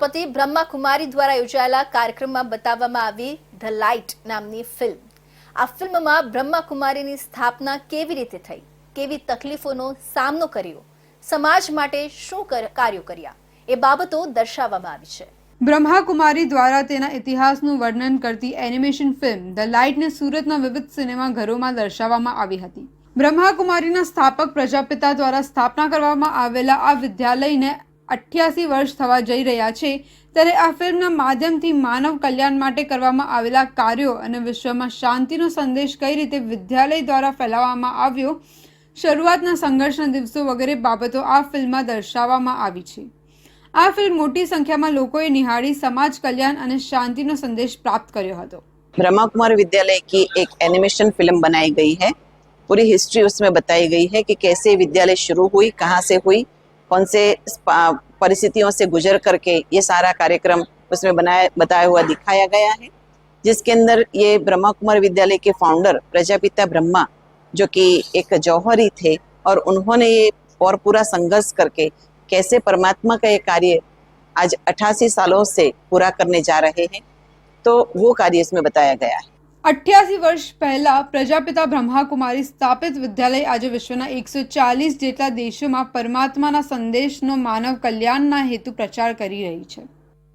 પતિ બ્રહ્માકુમારી દ્વારા યોજાયેલા કાર્યક્રમમાં બતાવવામાં આવી ધ લાઇટ નામની ફિલ્મ. આ ફિલ્મમાં બ્રહ્માકુમારીની સ્થાપના કેવી રીતે થઈ? કેવી તકલીફોનો સામનો કર્યો? સમાજ માટે શું કાર્યો કર્યા? એ બાબતો દર્શાવવામાં આવી છે. બ્રહ્માકુમારી દ્વારા તેના ઇતિહાસનું વર્ણન કરતી એનિમેશન ફિલ્મ ધ લાઇટને સુરતના વિવિધ સિનેમાઘરોમાં દર્શાવવામાં આવી હતી. બ્રહ્માકુમારીના સ્થાપક પ્રજાપિતા દ્વારા સ્થાપના કરવામાં આવેલા આ વિદ્યાલયને અઠ્યાસી વર્ષ થવા જઈ રહ્યા છે ત્યારે આ ફિલ્મના માધ્યમથી માનવ કલ્યાણ માટે કરવામાં આવેલા કાર્યો અને વિશ્વમાં શાંતિનો સંદેશ કઈ રીતે વિદ્યાલય દ્વારા ફેલાવવામાં આવ્યો શરૂઆતના સંઘર્ષના દિવસો વગેરે બાબતો આ ફિલ્મમાં દર્શાવવામાં આવી છે આ ફિલ્મ મોટી સંખ્યામાં લોકોએ નિહાળી સમાજ કલ્યાણ અને શાંતિનો સંદેશ પ્રાપ્ત કર્યો હતો ब्रह्मा कुमार विद्यालय की एक एनिमेशन फिल्म बनाई गई है पूरी हिस्ट्री उसमें बताई गई है कि कैसे विद्यालय शुरू हुई कहाँ से हुई कौन से परिस्थितियों से गुजर करके ये सारा कार्यक्रम उसमें बनाया, बताया हुआ दिखाया गया है, जिसके अंदर ये ब्रह्मा कुमार विद्यालय के फाउंडर प्रजापिता ब्रह्मा, जो कि एक जौहरी थे, और उन्होंने ये और पूरा संघर्ष करके कैसे परमात्मा का ये कार्य आज अट्ठासी सालों से पूरा करने जा रहे हैं तो वो कार्य इसमें बताया गया है। અઠ્યાસી વર્ષ પહેલા પ્રજાપિતા બ્રહ્માકુમારી સ્થાપિત વિદ્યાલય આજે વિશ્વના એકસો ચાલીસ જેટલા દેશોમાં પરમાત્માના સંદેશનો માનવ કલ્યાણના હેતુ પ્રચાર કરી રહી છે.